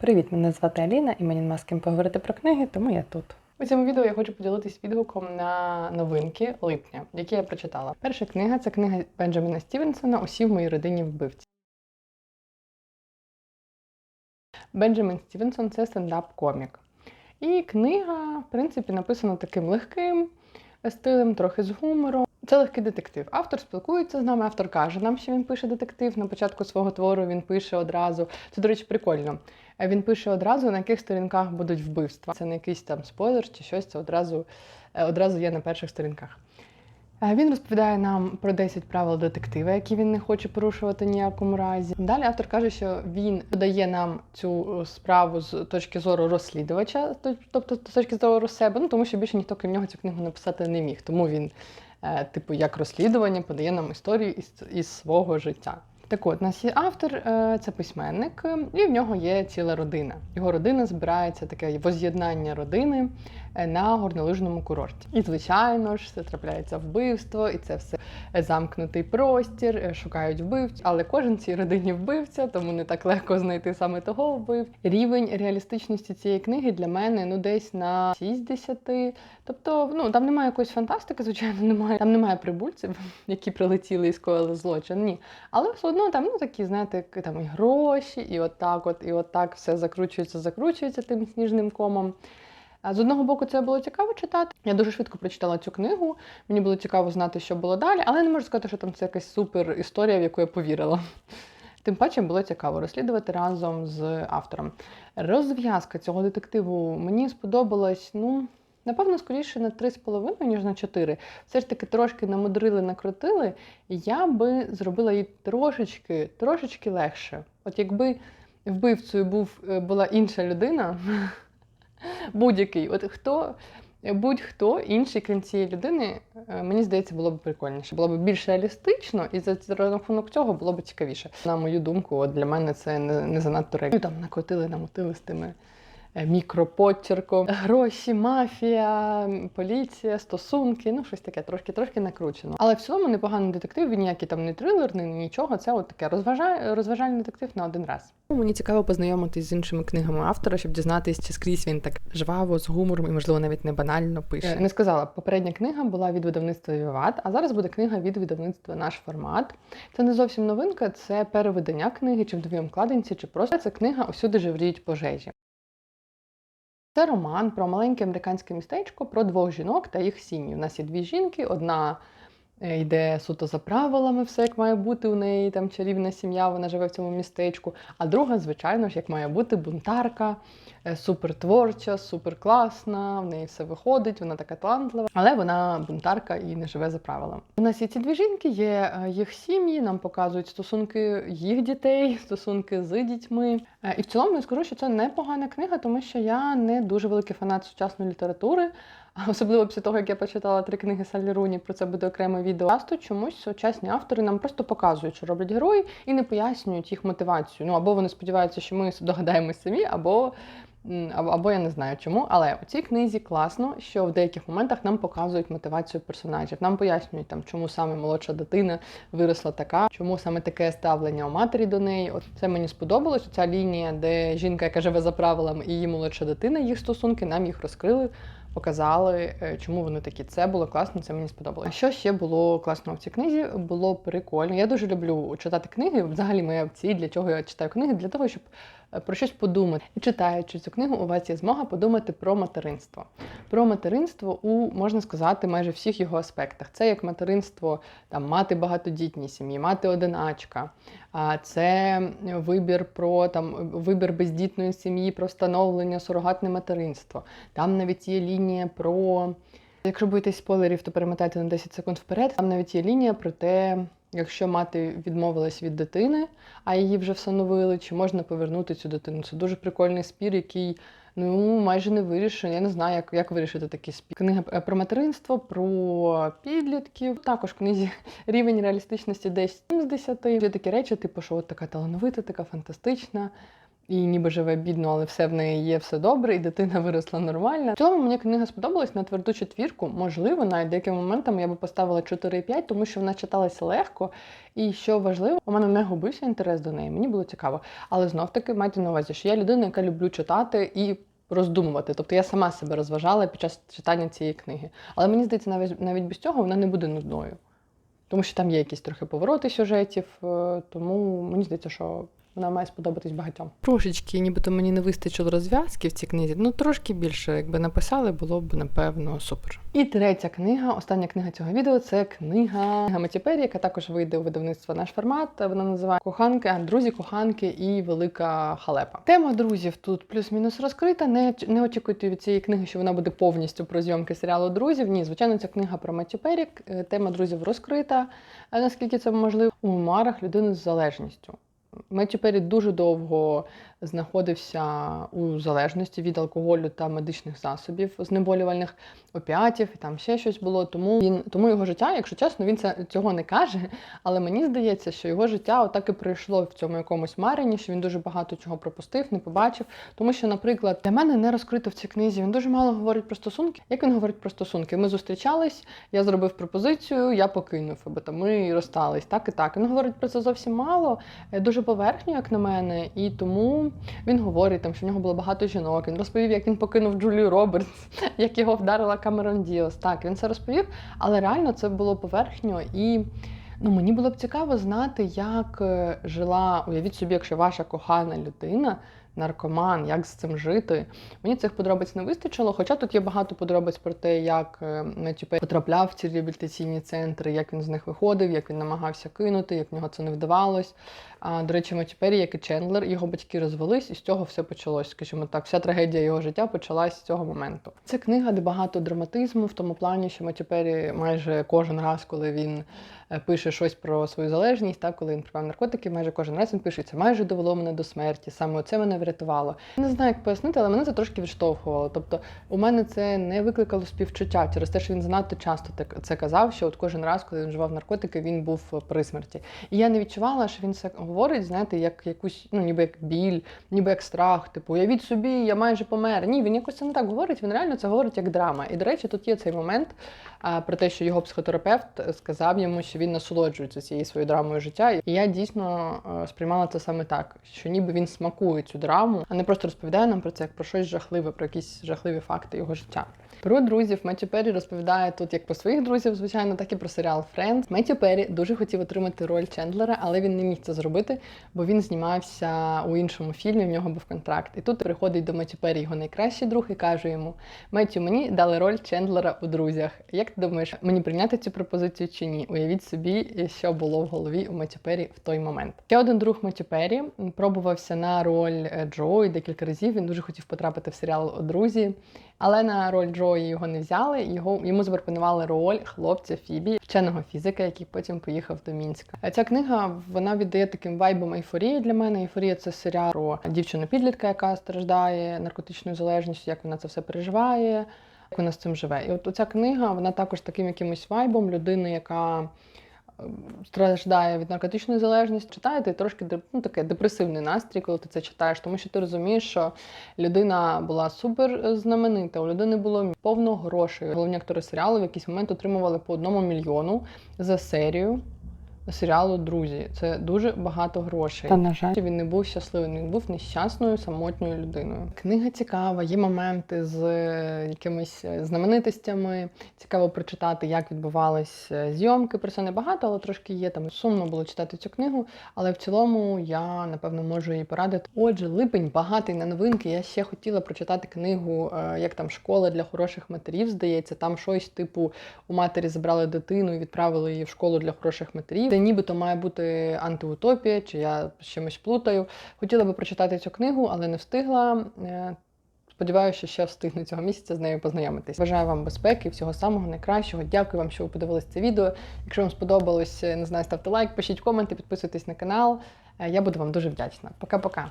Привіт, мене звати Аліна, і мені нема з ким поговорити про книги, тому я тут. У цьому відео я хочу поділитись відгуком на новинки липня, які я прочитала. Перша книга це книга Бенджаміна Стівенсона Усі в моїй родині вбивці. Бенджамін Стівенсон це стендап-комік. І книга, в принципі, написана таким легким стилем, трохи з гумором. Це легкий детектив. Автор спілкується з нами, автор каже нам, що він пише детектив. На початку свого твору він пише одразу. Це, до речі, прикольно. Е, Він пише одразу, на яких сторінках будуть вбивства. Це не якийсь там спойлер чи щось, це одразу, е, одразу є на перших сторінках. Е, Він розповідає нам про 10 правил детектива, які він не хоче порушувати ніякому разі. Далі автор каже, що він додає нам цю справу з точки зору розслідувача, тобто з точки зору себе, ну тому що більше ніхто крім нього цю книгу написати не міг. Тому він, типу, як розслідування подає нам історію із, із свого життя. Так от, у нас є автор, е, це письменник, е, і в нього є ціла родина. Його родина збирається таке воз'єднання родини е, на горнолижному курорті. І, звичайно ж, це трапляється вбивство, і це все замкнутий простір, шукають вбивць, але кожен цій родині вбивця, тому не так легко знайти саме того вбив. Рівень реалістичності цієї книги для мене ну десь на 6 з 10. Тобто, ну там немає якоїсь фантастики, звичайно, немає. Там немає прибульців, які прилетіли і скоїли злочин. Ні. Але все одно там ну такі, знаєте, там і гроші, і отак, от, і отак все закручується, закручується тим сніжним комом. З одного боку, це було цікаво читати. Я дуже швидко прочитала цю книгу. Мені було цікаво знати, що було далі, але я не можу сказати, що там це якась супер історія, в яку я повірила. Тим паче було цікаво розслідувати разом з автором. Розв'язка цього детективу мені сподобалась, ну. Напевно, скоріше на 3,5, ніж на 4. Все ж таки трошки намудрили, накрутили, я би зробила її трошечки, трошечки легше. От якби вбивцею був, е, була інша людина, будь-який, от хто, будь-хто інший, крім цієї людини, е, мені здається, було б прикольніше. Було б більш реалістично, і за рахунок цього було б цікавіше. На мою думку, от для мене це не, не занадто реально. Там накрутили, намотили з тими е. Гроші, мафія, поліція, стосунки, ну щось таке, трошки трошки накручено. Але в цілому непоганий детектив, він ніякий там не трилерний, нічого. Це от таке розважа... розважальний детектив на один раз. Мені цікаво познайомитись з іншими книгами автора, щоб дізнатися, чи скрізь він так жваво, з гумором і, можливо, навіть не банально пише. Не сказала, попередня книга була від видавництва Віват, а зараз буде книга від видавництва Наш формат. Це не зовсім новинка, це перевидання книги, чи в дві обкладинці, чи просто це книга Усюди живріють пожежі. Це роман про маленьке американське містечко про двох жінок та їх сім'ї. У нас є дві жінки, одна е, йде суто за правилами, все як має бути у неї там чарівна сім'я, вона живе в цьому містечку. А друга, звичайно ж, як має бути бунтарка, е, супертворча, суперкласна, в неї все виходить, вона така талантлива, але вона бунтарка і не живе за правилами. У нас є ці дві жінки, є е, їх сім'ї, нам показують стосунки їх дітей, стосунки з дітьми. Е, І в цілому я скажу, що це непогана книга, тому що я не дуже великий фанат сучасної літератури. Особливо після того, як я почитала три книги Салі Руні, про це буде окреме відео. Часто чомусь сучасні автори нам просто показують, що роблять герої, і не пояснюють їх мотивацію. Ну або вони сподіваються, що ми догадаємось самі, або або, я не знаю чому. Але у цій книзі класно, що в деяких моментах нам показують мотивацію персонажів. Нам пояснюють, там, чому саме молодша дитина виросла така, чому саме таке ставлення у матері до неї. От це мені сподобалось. Ця лінія, де жінка, яка живе за правилами, і її молодша дитина, їх стосунки, нам їх розкрили. Показали, е, чому вони такі. Це було класно, це мені сподобалося. А що ще було класно в цій книзі? Було прикольно. Я дуже люблю читати книги. Взагалі, моя ціль, для чого я читаю книги, для того, щоб про щось подумати. Читаючи цю книгу, у вас є змога подумати про материнство. Про материнство у можна сказати майже всіх його аспектах. Це як материнство, там мати багатодітній сім'ї, мати одиначка. А це вибір про там вибір бездітної сім'ї, про встановлення сурогатне материнство. Там навіть є лінія про. Якщо боїтесь спойлерів, то перемотайте на 10 секунд вперед. Там навіть є лінія про те, якщо мати відмовилась від дитини, а її вже встановили, чи можна повернути цю дитину. Це дуже прикольний спір, який ну майже не вирішений. Я не знаю, як, як вирішити такий спір. Книга е, про материнство, про підлітків. Також в книзі рівень реалістичності десь 7 з 10. Є такі речі, типу, що от така талановита, така фантастична. І ніби живе бідно, але все в неї є, все добре, і дитина виросла нормально. В цілому мені книга сподобалась на тверду четвірку. Можливо, навіть деякими моментами я би поставила 4,5, тому що вона читалася легко. І що важливо, у мене не губився інтерес до неї. Мені було цікаво. Але знов таки майте на увазі, що я людина, яка люблю читати і. Роздумувати, тобто я сама себе розважала під час читання цієї книги. Але мені здається, навіть навіть без цього вона не буде нудною. Тому що там є якісь трохи повороти сюжетів, е, тому мені здається, що вона має сподобатись багатьом. Трошечки, нібито мені не вистачило розв'язки в цій книзі. Ну трошки більше, якби написали, було б напевно супер. І третя книга, остання книга цього відео це книга Матті яка також вийде у видавництво наш формат. Вона називає Коханки, друзі, коханки і велика халепа. Тема друзів тут плюс-мінус розкрита. Не, не очікуйте від цієї книги, що вона буде повністю про зйомки серіалу друзів. Ні, звичайно, ця книга про Перрі. Е, Тема друзів розкрита. А наскільки це можливо у мемуарах людини з залежністю. Меттю тепер дуже довго знаходився у залежності від алкоголю та медичних засобів знеболювальних, опіатів і там ще щось було. Тому він тому його життя, якщо чесно, він це цього не каже. Але мені здається, що його життя отак і пройшло в цьому якомусь марені, що він дуже багато чого пропустив, не побачив. Тому що, наприклад, для мене не розкрито в цій книзі. Він дуже мало говорить про стосунки. Як він говорить про стосунки? Ми зустрічались, я зробив пропозицію, я покинув, або там ми розстались. Так і так. Він говорить про це зовсім мало, е, дуже поверхньо, як на мене, і тому. Він говорить, там, що в нього було багато жінок. Він розповів, як він покинув Джулію Робертс, як його вдарила Камерон Діос. Так, він це розповів, але реально це було поверхньо і. Ну, мені було б цікаво знати, як е, жила, уявіть собі, якщо ваша кохана людина, наркоман, як з цим жити. Мені цих подробиць не вистачило, хоча тут є багато подробиць про те, як е, потрапляв в ці реабілітаційні центри, як він з них виходив, як він намагався кинути, як в нього це не вдавалось. А, До речі, Меттю як і Чендлер, його батьки розвелись, і з цього все почалось. Скажімо так, вся трагедія його життя почалась з цього моменту. Це книга, де багато драматизму в тому плані, що Меттю Перрі майже кожен раз, коли він пише щось про свою залежність, так, коли він приймав наркотики, майже кожен раз він пише, це майже довело мене до смерті. Саме це мене врятувало. Не знаю, як пояснити, але мене це трошки відштовхувало. Тобто, у мене це не викликало співчуття через те, що він занадто часто так це казав, що от кожен раз, коли він вживав наркотики, він був при смерті. І я не відчувала, що він це говорить, знаєте, як якусь, ну ніби як біль, ніби як страх. Типу, уявіть собі, я майже помер. Ні, він якось це не так говорить. Він реально це говорить як драма. І до речі, тут є цей момент а, про те, що його психотерапевт сказав йому, що він насолоджується цією своєю драмою життя. І я дійсно сприймала це саме так, що ніби він смакує цю драму, а не просто розповідає нам про це як про щось жахливе, про якісь жахливі факти його життя. Про друзів Меттю Перрі розповідає тут як про своїх друзів, звичайно, так і про серіал Friends. Меттю Перрі дуже хотів отримати роль Чендлера, але він не міг це зробити, бо він знімався у іншому фільмі. В нього був контракт. І тут приходить до Меттю Перрі його найкращий друг і каже йому: Меттю, мені дали роль Чендлера у друзях. Як ти думаєш, мені прийняти цю пропозицію чи ні? Уявіть собі, що було в голові у Меттю Перрі в той момент. Ще один друг Меттю Перрі пробувався на роль Джо і декілька разів. Він дуже хотів потрапити в серіал Друзі. Але на роль Джої його не взяли. Його йому запропонували роль хлопця Фібі, вченого фізика, який потім поїхав до Мінська. Ця книга вона віддає таким вайбом ейфорії для мене. Ейфорія це серіал про дівчину-підлітка, яка страждає наркотичною залежністю, як вона це все переживає, як вона з цим живе. І от ця книга вона також таким якимось вайбом людини, яка страждає від наркотичної залежності, читаєте і трошки ну, таке депресивний настрій, коли ти це читаєш, тому що ти розумієш, що людина була супер знаменита, у людини було повно грошей. Головні актори серіалу в якийсь момент отримували по одному мільйону за серію. Серіалу Друзі це дуже багато грошей. Та на жаль, він не був щасливим. Він був нещасною самотньою людиною. Книга цікава, є моменти з е, якимись е, знаменитостями. Цікаво прочитати, як відбувались е, зйомки. Про це небагато, але трошки є там. Сумно було читати цю книгу, але в цілому я напевно можу її порадити. Отже, липень багатий на новинки. Я ще хотіла прочитати книгу, як там школа для хороших матерів. Здається, там щось типу у матері забрали дитину і відправили її в школу для хороших матерів. Це нібито має бути антиутопія, чи я з чимось плутаю. Хотіла би прочитати цю книгу, але не встигла. Сподіваюся, що ще встигну цього місяця з нею познайомитись. Бажаю вам безпеки, всього самого найкращого. Дякую вам, що ви подивилися це відео. Якщо вам сподобалось, не знаю, ставте лайк, пишіть коменти, підписуйтесь на канал. Я буду вам дуже вдячна. Пока-пока.